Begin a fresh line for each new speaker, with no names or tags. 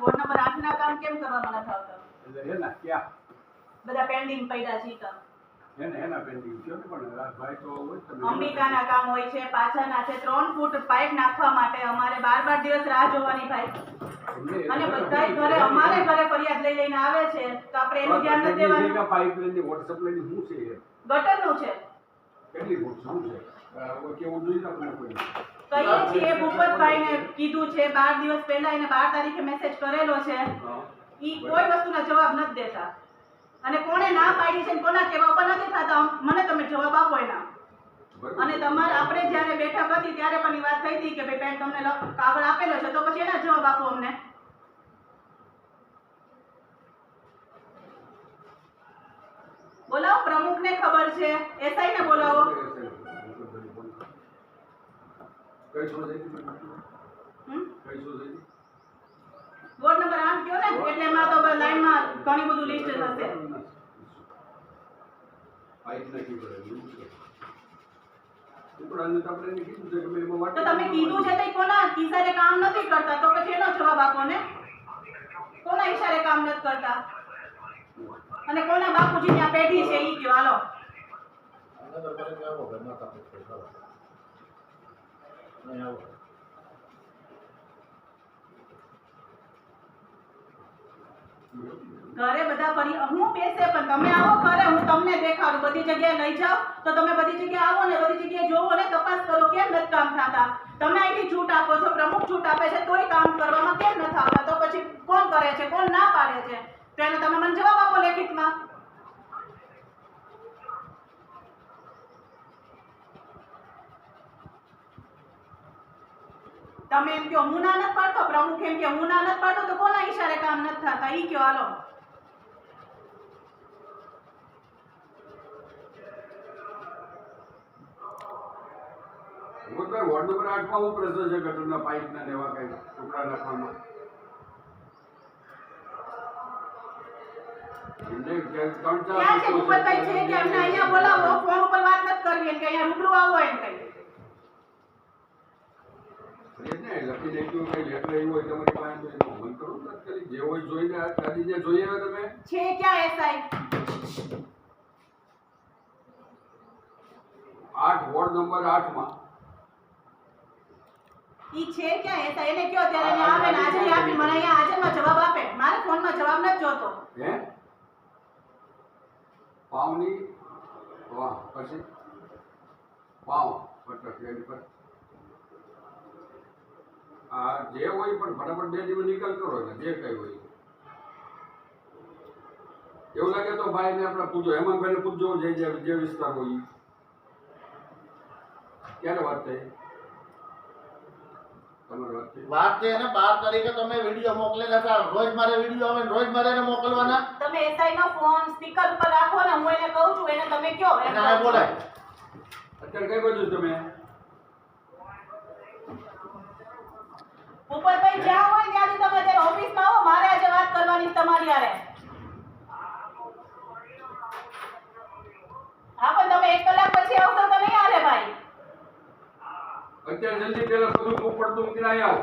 Ward number આઠ ના કામ કેમ કરવામાં નથી આવતા
એટલે એના ક્યાં?
બધા પેન્ડિંગ પડ્યા છે ઈ કામ
એને એના પેન્ડિંગ છે ને પણ રાજભાઈ તો હોય તમે
અંબિકાના કામ હોય છે પાછાના છે 3 ફૂટ પાઇપ નાખવા માટે અમારે 12 12 દિવસ રાહ જોવાની ભાઈ. અને બધાય ઘરે અમારે ઘરે ફરિયાદ લઈ લઈને આવે છે તો આપણે એનું ધ્યાન ન દેવાનું.
પાઇપલાઇનની વોટર સપ્લાયની શું છે એ?
ગટરનું છે.
કેટલી ફૂટ શું છે? કેવું જોઈએ તમને કોઈ.
કહીએ છીએ ભૂપતભાઈને કીધું છે, બાર દિવસ પહેલા એને બાર તારીખે મેસેજ કરેલો છે. ઈ કોઈ વસ્તુના જવાબ નથી દેતા. અને કોણે ના પાડી છે કોના કહેવા ઉપર નથી થતા? મને તમે જવાબ આપો એના. અને તમારે આપણે જ્યારે બેઠક હતી ત્યારે પણ વાત થઈ હતી કે ભાઈ બેન તમને કાગળ આપેલો છે, તો પછી એના જવાબ આપો અમને. બોલાવો, પ્રમુખને ખબર છે. એસઆઈ ને બોલાવો.
કઈ સોસાયટી
હમ?
કઈ સોસાયટી
વોર્ડ નંબર આઠ કયો ને? એટલે એમાં તો લાઈનમાં ઘણી બધું લિસ્ટ થશે
પાઇપ નાખી પડે ઉપરાંત આપણે એને કીધું છે કે ભાઈ એમાં
તો તમે કીધું છે તો કોના ઈશારે કામ નથી કરતા? તો પછી એનો જવાબ આપો ને. કોના ઈશારે કામ નથી કરતા? અને કોના બાપુજી ત્યાં પેઢી છે? ઈ કયો હાલો.
આવો
ઘરે બધા ફરી, હું બેસે પણ તમે આવો ઘરે, હું તમને દેખાડું. બધી જગ્યાએ લઈ જાઓ, તો તમે બધી જગ્યાએ આવો ને બધી જગ્યાએ જોવો ને તપાસ કરો કેમ નથી કામ થતા. તમે અહીંથી છૂટ આપો છો, પ્રમુખ છૂટ આપે છે, તોય કામ કરવામાં કેમ નથી આવતા? તો પછી કોણ કરે છે, કોણ ના પાડે છે? તો એને તમે મને જવાબ આપો લેખિતમાં. તમે એમ કહો હું ના નથી પાડતો? પ્રમુખ એમ કે હું ના નથી પાડતો તો કોના ઈશારે કામ નથી થતા? ઈ કયો હાલો.
હું વોર્ડ નંબર આઠમાં હું પ્રશ્ન છે ગટરના પાઇપના ને કઈ ટુકડા નાખવામાં ત્રણ ચાર
ક્યાં છે ભૂપતભાઈ છે કે અહીંયા બોલાવો ફોન ઉપર વાત નથી કરવી એમ કે અહીંયા રૂબરૂ આવો એમ કઈ
લખી દેજો કઈ લેટર એવું હોય તમારી પાસે તો એનો અમલ કરો ને જે હોય જોઈને આ તારી જે જોઈએ હવે તમે?
છે ક્યાં એસઆઈ
આઠ વોર્ડ નંબર આઠમાં.
ઈ છે ક્યાં એસઆઈ એને કયો ત્યારે ને આવે ને હાજરી આપી મને અહીંયા હાજરમાં જવાબ આપે. મારે ફોનમાં જવાબ નથી જોતો.
હે? પાવની? વાહ પછી? પાવ પર પર આ જે હોય પણ ફટાફટ બે દિવસ નિકાલ કરો એટલે જે કઈ હોય એવું લાગે તો ભાઈ ને આપણે પૂછો હેમંતભાઈ ને પૂછજો જે જે જે વિસ્તાર હોય ક્યારે વાત થઈ? તમારી વાત
છે ને બાર તારીખે તમે વીડિયો મોકલેલા હતા રોજ મારે વીડિયો આવે રોજ મારે એને મોકલવાના.
તમે એસઆઈ નો ફોન સ્પીકર રાખો ને હું એને કહું છું એને તમે કયો
એને. બોલાય.
અત્યારે કઈ બાજુ તમે?
ભૂપતભાઈ જ્યાં હોય ત્યાંથી તમે અત્યારે ઓફિસમાં આવો, મારે આજે વાત કરવાની તમારી હારે. હા, પણ તમે એક કલાક પછી આવશો તો નહીં હાલે ભાઈ.
અત્યારે જલ્દી પેલા બધું ઉપડતું અહીં આવો.